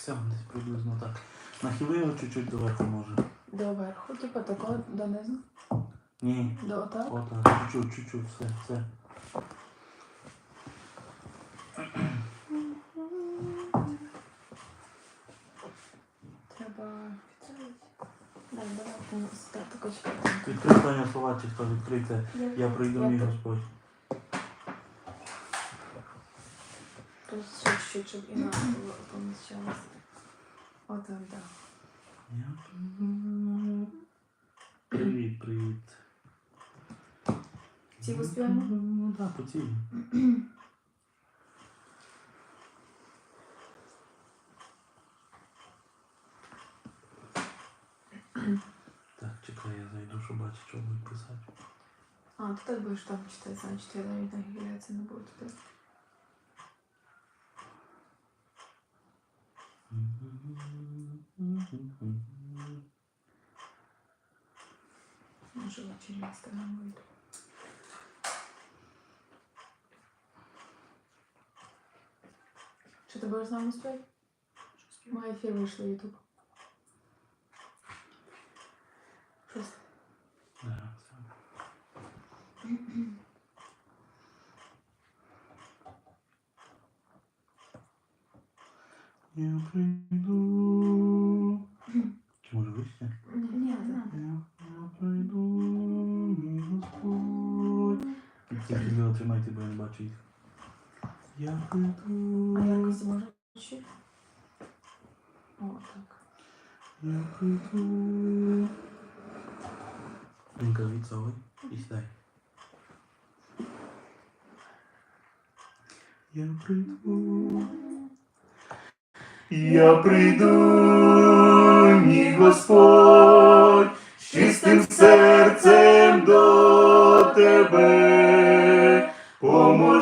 все, десь приблизно так. Нахили його чуть-чуть доверху може. Доверху, типу тако донизу. Ні. До отак. Отак, чуть-чуть, чуть-чуть, все, все. Треба чекайте. Відкрий Таня слова, чисто відкрийте. Я прийду мій Господь. Тут ще чуть-чуть, щоб і нам було поміщалося. Отак, так. Я прийду. Привіт, привіт. Ці поспіваємо? Ну так, по цілі. Так, чекай, я зайду, щоб бачити, що будуть писати. А, ти так будеш там читати, значить я навіть на гіляці не буду туди. Може ввечері в інстаграм вийду. Що ти будеш з нами співати? Має ефір вийшло Ютуб. Щось. Да, все. Я прийду. Отримайте, бо я не бачу їх. Я прийду. А якось може чуть? О, так. Я прийду. Він каже, відсовуй і сідай. Я прийду. Я прийду, мій Господь, з чистим серцем до тебе,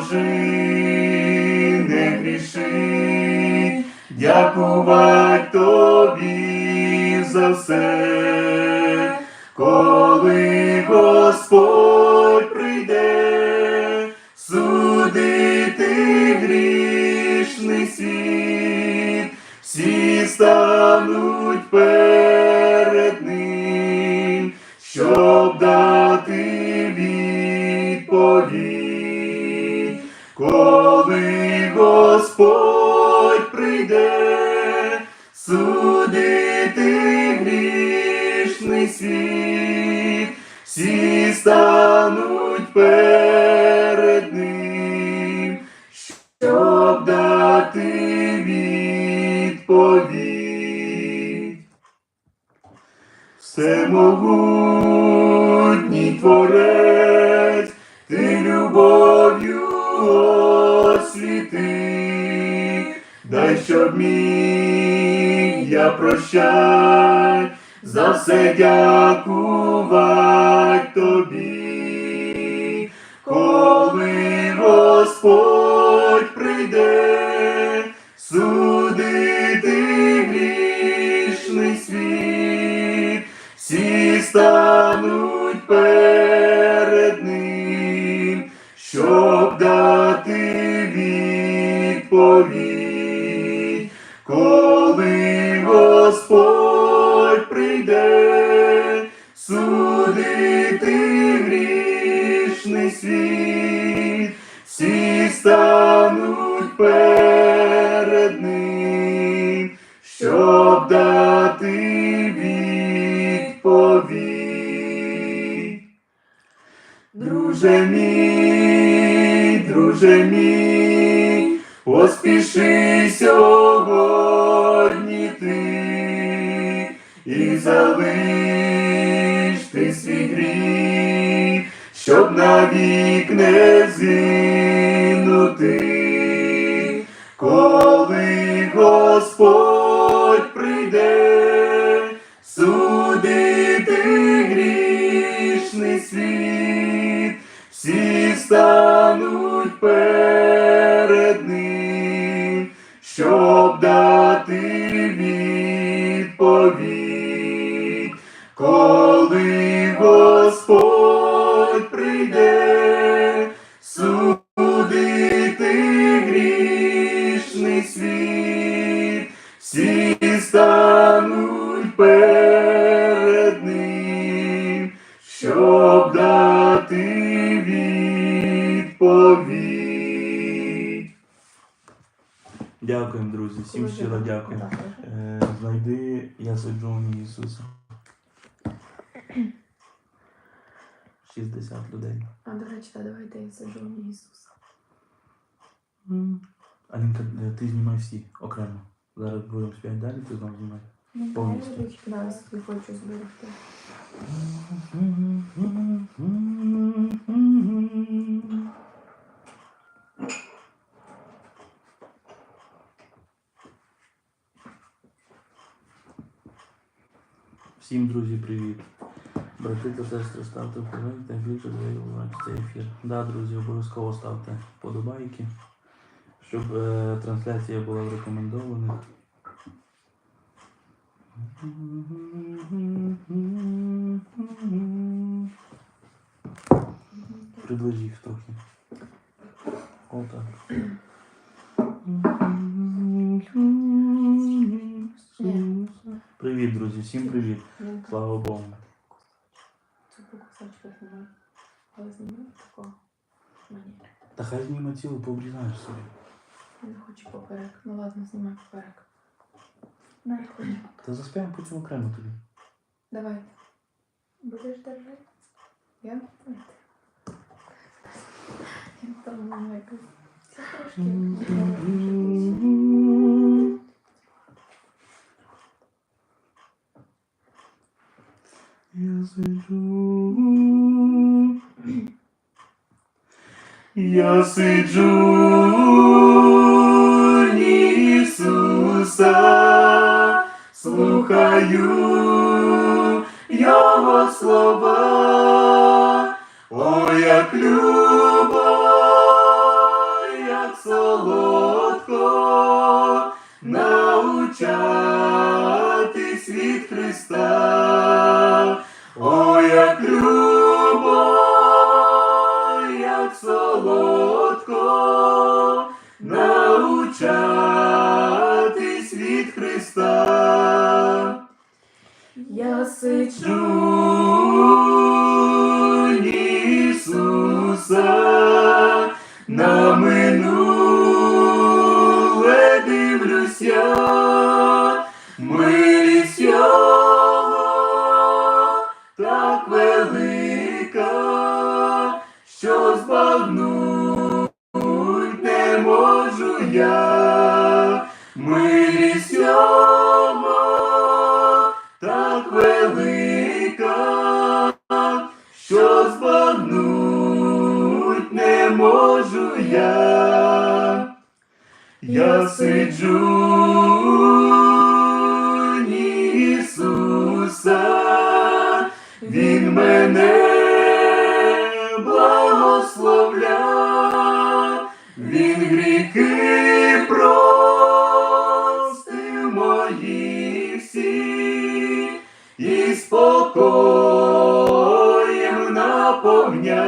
поможи не гріши, дякувати тобі за все, коли Господь прийде, судити грішний світ, всі стануть перед Господь всі ти. 60 людей. А до речі, та давайте я сиджу в Ісуса. Алінка, е, ти знімай всі окремо. Зараз будемо співати далі, ти знову знімай. Ну, Повністю. я люблю зараз я хочу зберегти. Всім, друзі, привіт. Брати та сестри, ставте вподобайки та більше завоювати цей ефір. Да, друзі, обов'язково ставте вподобайки, щоб е, трансляція була в рекомендованих. Приближи їх трохи. Отак. Привіт, друзі, всім привіт. Слава Богу. Немає. Але знімаю такого. Мені. Та хай зніме цілу, пообрізаєш собі. Не хочу поперек. Ну ладно, знімай поперек. Не хочу. Та заспіваємо потім окремо тобі. Давай. Будеш держати? Я? Я там мама якось. Це трошки. Сиджу. Я сиджу. Ісуса, слухаю Його слова, о, як любов, Його так велика, що збагнуть не можу я. Я сиджу Ісуса, Він мене благословля, Він гріхи простив спокоєм наповня.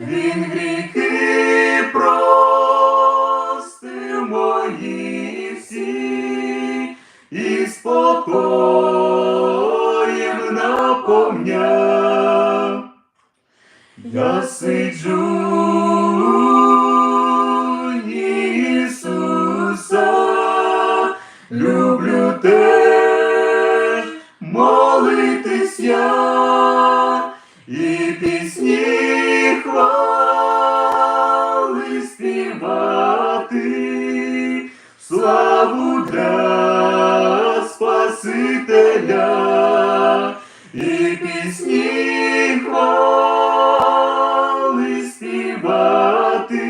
Він гріхи простив мої всі і спокоєм наповня. Я сиджу люблю теж молитись і пісні хвали співати, славу для Спасителя, і пісні хвали співати,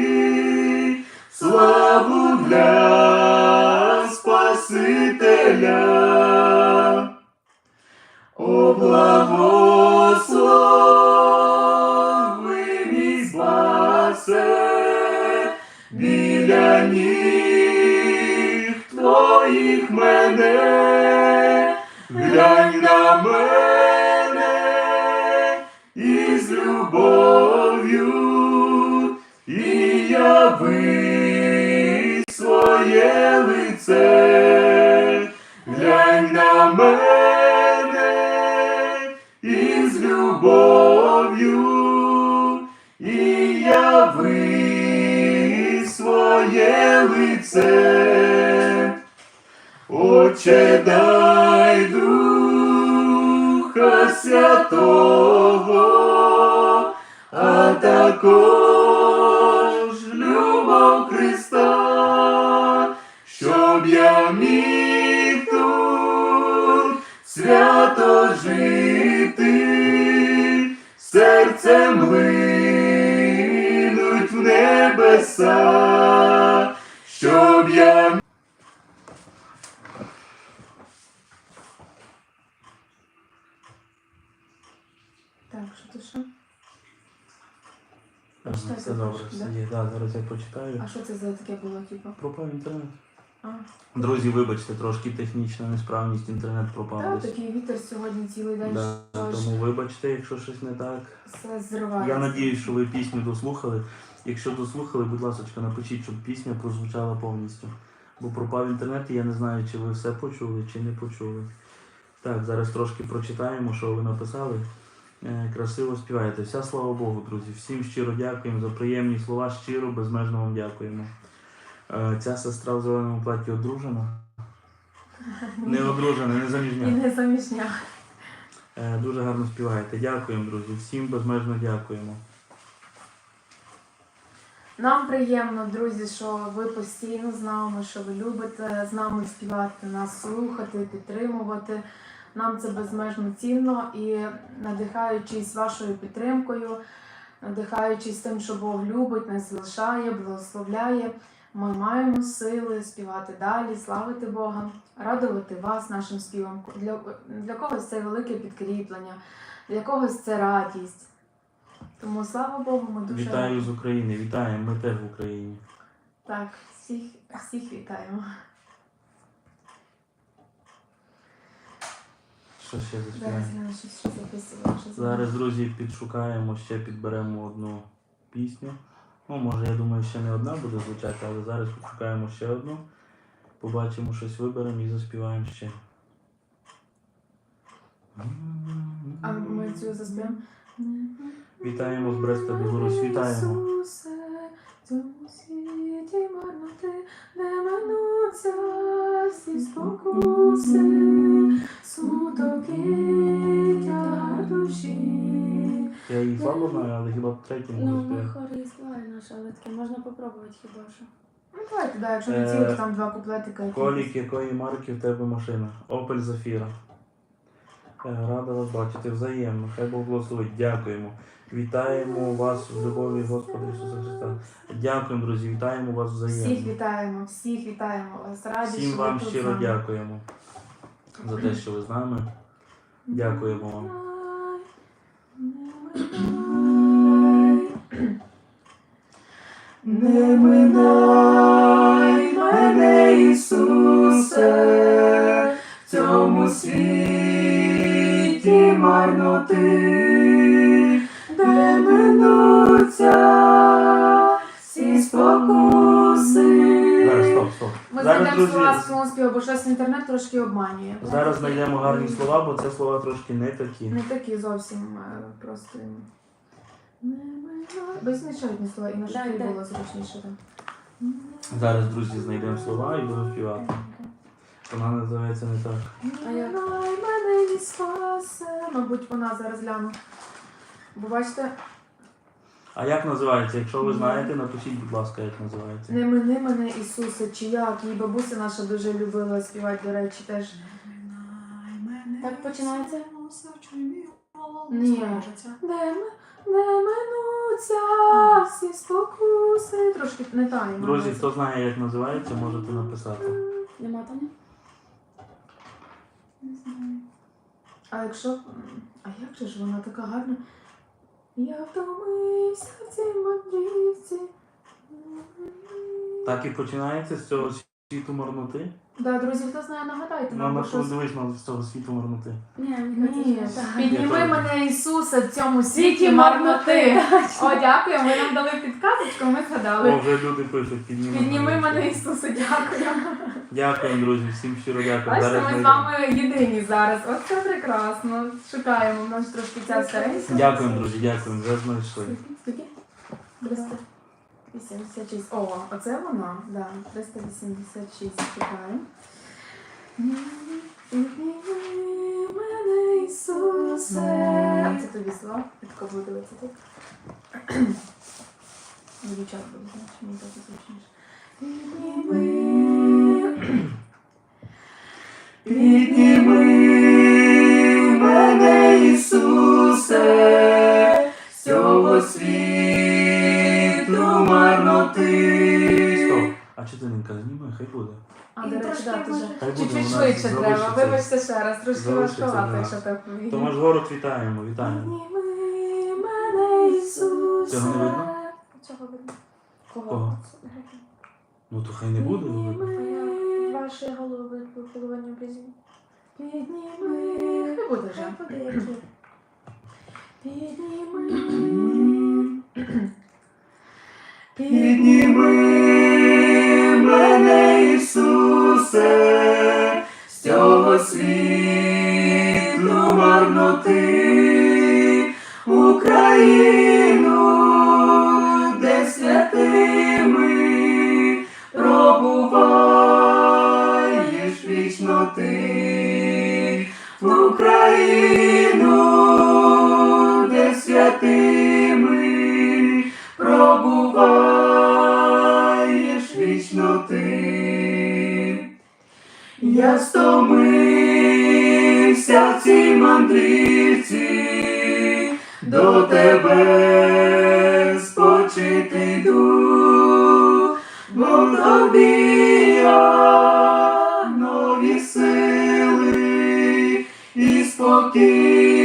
славу для Спасителя. мене, глянь на мене із любов'ю і яви своє лице, глянь на мене із любов'ю і яви своє лице. Отче, дай Духа Святого, а також любов Христа, щоб я міг тут свято жити, серцем линуть в небеса, щоб я Так, що ти що? Ага, Все добре, все да? є. Да, зараз я почитаю. А що це за таке було, типу? Пропав інтернет. А, Друзі, вибачте, трошки технічна несправність, інтернет пропав та, десь. такий вітер сьогодні цілий день, Да, що ж тому вибачте, якщо щось не так. все зривається. Я надіюсь, що ви пісню дослухали. Якщо дослухали, будь ласка, напишіть, щоб пісня прозвучала повністю. Бо пропав інтернет, і я не знаю, чи ви все почули, чи не почули. Так, зараз трошки прочитаємо, що ви написали. Е, Красиво співаєте. Вся слава Богу, друзі. Всім щиро дякуємо за приємні слова, щиро, безмежно вам дякуємо. Е, Ця сестра в зеленому платі одружена. Не одружена, не І заміжня. не заміжня. Е, Дуже гарно співаєте. Дякуємо, друзі. Всім безмежно дякуємо. Нам приємно, друзі, що ви постійно з нами, що ви любите з нами співати, нас слухати, підтримувати. Нам це безмежно цінно і надихаючись вашою підтримкою, надихаючись тим, що Бог любить, нас залишає, благословляє. Ми маємо сили співати далі, славити Бога, радувати вас нашим співом. Для, для когось це велике підкріплення, для когось це радість. Тому слава Богу, ми дуже Вітаю з України, вітаємо, ми теж в Україні. так, всіх, всіх вітаємо. Що ще Зараз заспіваємо? я щось ще записувала. що Зараз, друзі, підшукаємо, ще підберемо одну пісню. Ну, може, я думаю, ще не одна буде звучати, але зараз підшукаємо ще одну. Побачимо, щось виберемо і заспіваємо ще. А ми цю заспіваємо. Вітаємо з Бреста, Білорусь, вітаємо. Ісусе, в цьому світі марноти, не минуться всі спокуси, смуток і тягар душі. Я її слабо знаю, але хіба б третій Ну, можу ми співати. хорі славі наш, але таке можна попробувати хіба що. Ну, давайте, да, якщо не Е, цілі, то там два куплетика. якісь. Колік, якої марки в тебе машина? Opel Zafira. Е, Рада вас бачити взаємно. Хай Бог благословить. Дякуємо. Вітаємо вас в любові Господа Ісуса Христа. Дякуємо, друзі, вітаємо вас Всіх вітаємо, всіх вітаємо вас. Раді, Всім що ви вам з щиро нами. дякуємо за те, що ви з нами. Дякуємо вам. Не минай мене, Ісусе, в цьому світі марноти, минуться всі спокуси. Зараз, стоп, стоп. Ми Зараз, знайдемо друзі, слова з співу, бо щось інтернет трошки обманює. Зараз знайдемо гарні слова, бо це слова трошки не такі. Не такі зовсім е, просто. Без нічого одні слова, і на житті дай. було зручніше. Зараз, друзі, знайдемо слова і будемо співати. Вона називається не так. А як? Мене і спасе. Мабуть, вона зараз гляну. Бо бачите, А як називається? Якщо ви знаєте, напишіть, будь ласка, як називається. не мини мене Ісусе, чи як. Її бабуся наша дуже любила співати, до речі, теж. Так починається? Ні. Де, де минуться всі спокуси. Трошки не та Друзі, хто знає, як називається, можете написати. Нема там? Не знаю. А якщо. А як же ж вона така гарна? Я втомився в цій мандрівці. Так і починається з цього світу марноти. Да, друзі, хто знає, нагадайте нам, на що дивись на з цього світу марноти. Ні, Ні, підніми мене Ісусе в цьому світі марноти. О, дякую, ви нам дали підказочку, ми О, згадали. вже люди пишуть, підніми. Підніми мене Ісусе, дякую. Дякуємо, друзі, всім щиро дякую. Бачите, Зараз ми з вами єдині зараз. От це прекрасно. Шукаємо, у нас трошки ця старенька. Дякуємо, друзі, дякуємо. Вже знайшли. Скільки? 300. 386. О, оце вона, да. 386 чекаю. Мене, Ісусе. А це тобі слова? Я тако буду дивитися тут. Дівчат буду, значить, мені так зручніше. Підніми. Мене, Ісусе, цього світу Стоп. А зніми, хай буде. А, І до речі, трошки да, дуже. може- Хай буде Чуть-чуть вона швидше залишиться. треба. Вибачте ще раз, трошки Залишиться важковато, для якщо так. То ми город вітаємо, вітаємо. Підніми мене, Ісусе. Цього не видно? Цього видно. Кого? Кого? Ну то хай не буде. видно. Підніми, Ваші голови по половині обрізі. підніми. Хай буде вже. Хай буде які. Підніми. Підніми Ісусе, з цього світу марноти, Україну, де святими пробуваєш вічно ти, Україну, де святими Я стомився в цій мандрівці, до тебе спочити йду, бо тобі я нові сили і спокій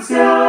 минуться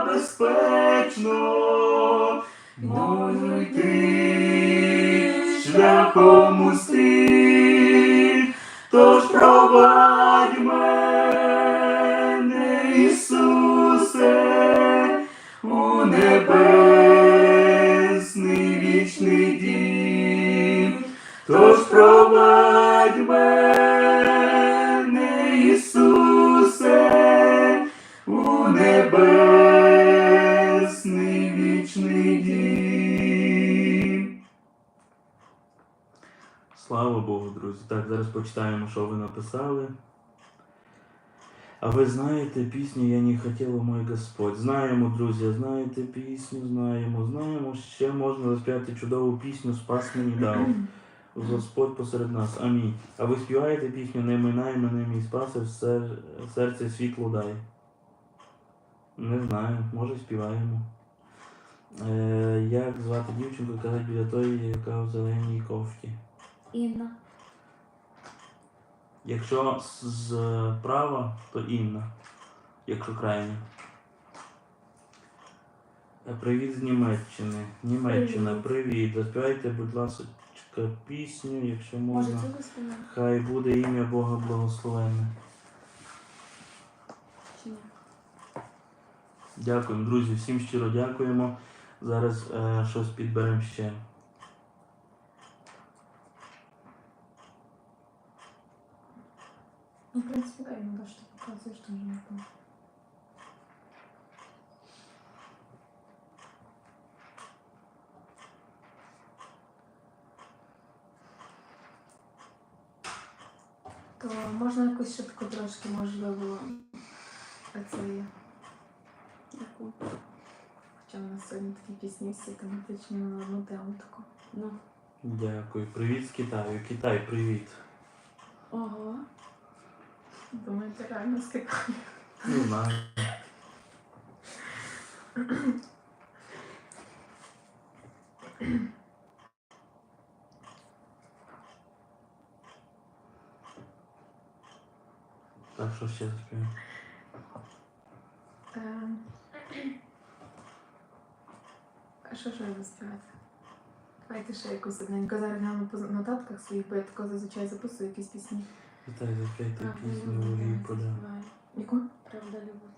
безпечно. Можу йти шляхом устих, тож провадь мене, Ісусе, у небесний Так, зараз почитаємо, що ви написали. А ви знаєте пісню Я не хотіла мой Господь. Знаємо, друзі, знаєте пісню, знаємо, знаємо. Ще можна заспівати чудову пісню Спас мені дав. Господь посеред нас. Амінь. А ви співаєте пісню Не минай мене, мій спасе, в сер- серце світло дай. Не знаю, може співаємо. Е, як звати дівчинку, казать біля тої, яка в зеленій кофті. Інна. Якщо з- зправа, то Інна, якщо крайня. Е, Привіт з Німеччини. Німеччина, привіт. Заспівайте, будь ласка, пісню, якщо можна. Хай буде ім'я Бога благословенне. Дякуємо, друзі, всім щиро дякуємо. Зараз е, щось підберемо ще. Ну, в принципі, дай йому що ти показуєш, то вже не помню. То можна якусь таку трошки, можливо, це. Яку? Хоча в нас сьогодні такі пісні всі тематичні на одну тему таку. Ну. Дякую. Привіт з Китаю. Китай, привіт. Ого. Думаєте, реально Китаю? Не знаю. Так, що ще заспіваємо? Ем. А що ж я заспівати? Давайте ще якусь одненьку. Зараз по нотатках своїх, бо я тако зазвичай записую якісь пісні. Заспівайте Правда, пісню співає. Яку? Правда, любов.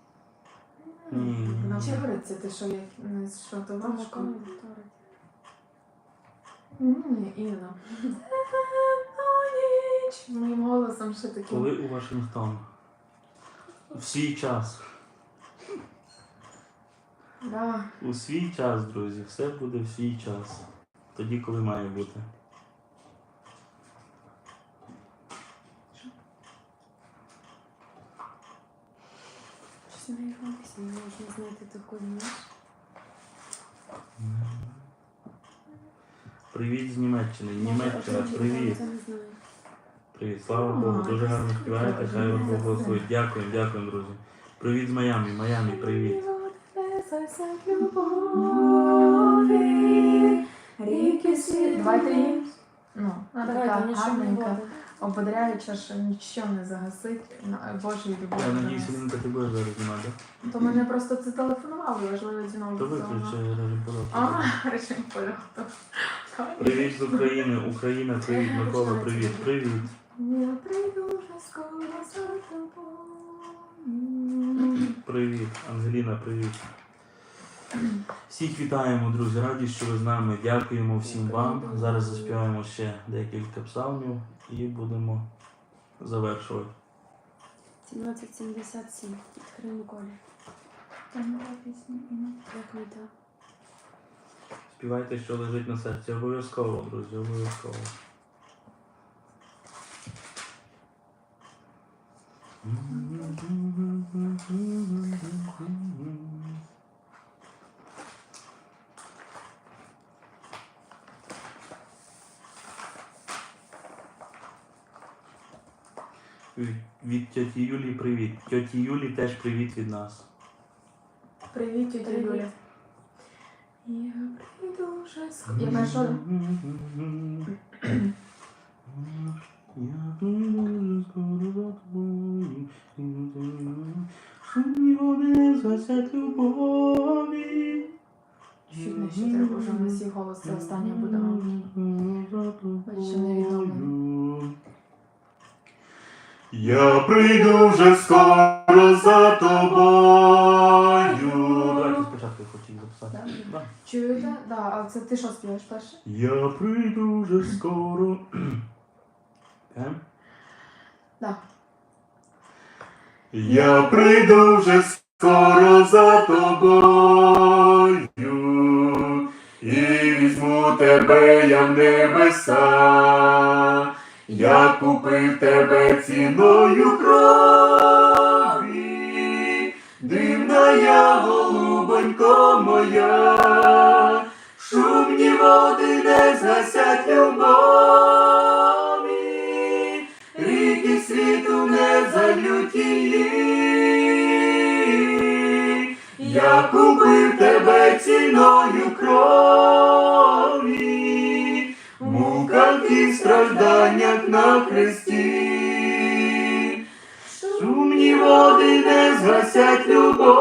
Ні. Вона ще говориться, ти що, як не що то важко. Ні, Інна. Ніч. Моїм голосом ще таким. Коли у Вашингтон? В свій час. Да. У свій час, друзі, все буде в свій час. Тоді, коли має бути. Пісні можна знайти таку, знаєш? Привіт з Німеччини. Німеччина, привіт. Привіт, слава Богу, дуже гарно співаєте, хай вас Бог благословить. Дякуємо, дякуємо, друзі. Привіт з Майамі, Майамі, привіт. Ріки світ. Давайте. Ну, вона Давай, ободряюча, що нічого не загасить Божої любові. Я надіюся, нас. Лінка, ти зараз знімати. То мене просто це телефонували, важливо дзвінок. То до режим польоту. А, режим польоту. Привіт з України, Україна, привіт, Микола, привіт, привіт. Я прийду вже скоро за тобою. Привіт, Ангеліна, привіт. Всіх вітаємо, друзі. Раді, що ви з нами. Дякуємо всім вам. Зараз заспіваємо ще декілька псалмів і будемо завершувати. 1777. Відкрий Миколі. Там. Як не так? Співайте, що лежить на серці. Обов'язково, друзі, обов'язково. Від, від тьоті Юлі привіт. Тьоті Юлі теж привіт від нас. Привіт, Привіт. Юля. Я прийду вже скоро. Я знайшла. Я прийду скоро за тобою, Шумні не згасять любові. Чуть не треба вже на всі голос. Це останнє буде. Я прийду вже скоро за тобою. Давайте спочатку я хочу записати. Чуєте? Да, а це ти що співаєш перше? Я прийду вже скоро. Е? Да. Я прийду вже скоро за тобою, і візьму тебе я в небеса. Я купив тебе ціною крові, дивна я голубонько моя, шумні води не згасять любові, ріки світу не залють її. Я купив тебе ціною крові, і стражданнях на хресті. Шумні води не згасять любові,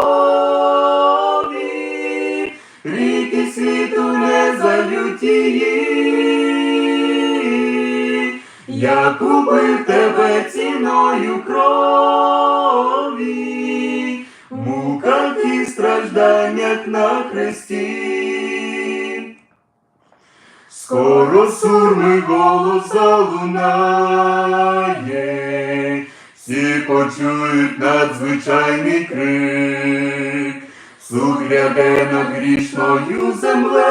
ріки світу не залють її. Я купив тебе ціною крові, в муках і стражданнях на сурми голос залунає, всі почують надзвичайний крик, суд гляде над грішною землею,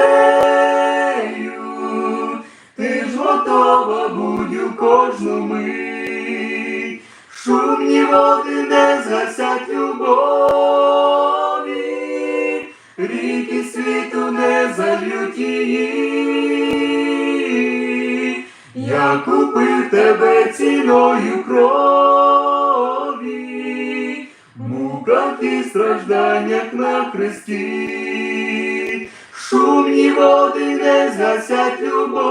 ти ж готова будь у кожну мить, шумні води не згасять любові, ріки світу не зальють її. Я купив тебе ціною крові, муках і стражданнях на хресті, шумні води не згасять любові,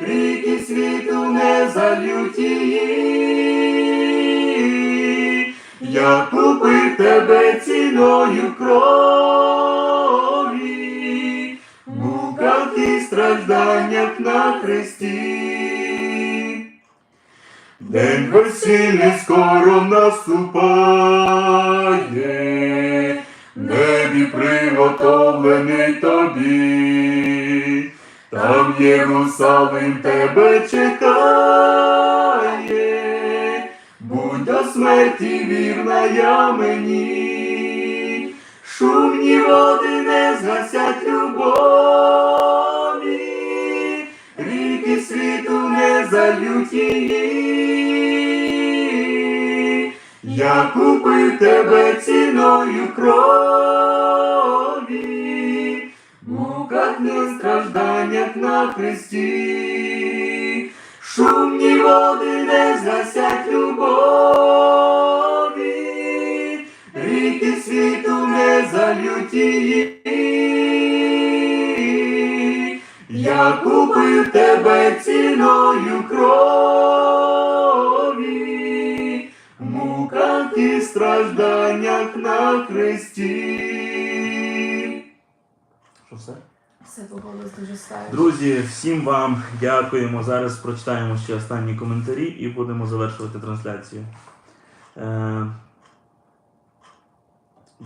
ріки світу не зальють її. Я купив тебе ціною крові, стражданнях на хресті. День весільний скоро наступає, небі приготовлений тобі, там Єрусалим тебе чекає, будь до смерті вірна я мені, шумні води не згасять Я купив тебе ціною крові, муках і стражданнях на хресті, шумні води не згасять любові, ріки світу не зальють її. Я купив тебе ціною голос дуже ставить. Друзі, всім вам дякуємо. Зараз прочитаємо ще останні коментарі і будемо завершувати трансляцію. Е,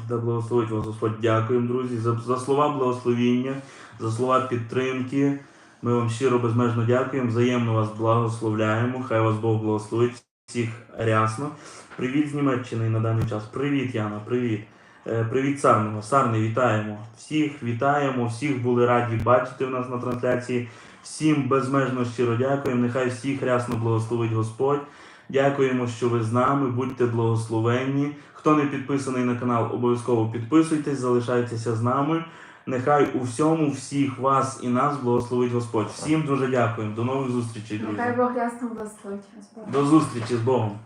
Да благословить вас Господь. Дякуємо, друзі, за, за слова благословіння, за слова підтримки. Ми вам щиро безмежно дякуємо. Взаємно вас благословляємо. Хай вас Бог благословить всіх рясно. Привіт з Німеччини на даний час. Привіт, Яна, привіт. Е, Привіт, Сарного. Сарний, вітаємо. Всіх вітаємо, всіх були раді бачити в нас на трансляції. Всім безмежно щиро дякуємо. Нехай всіх рясно благословить Господь. Дякуємо, що ви з нами. Будьте благословенні. Хто не підписаний на канал, обов'язково підписуйтесь, залишайтеся з нами. Нехай у всьому всіх вас і нас благословить Господь. Всім дуже дякуємо. До нових зустрічей, Нехай. Бог ясно благословить. Господь. До зустрічі з Богом.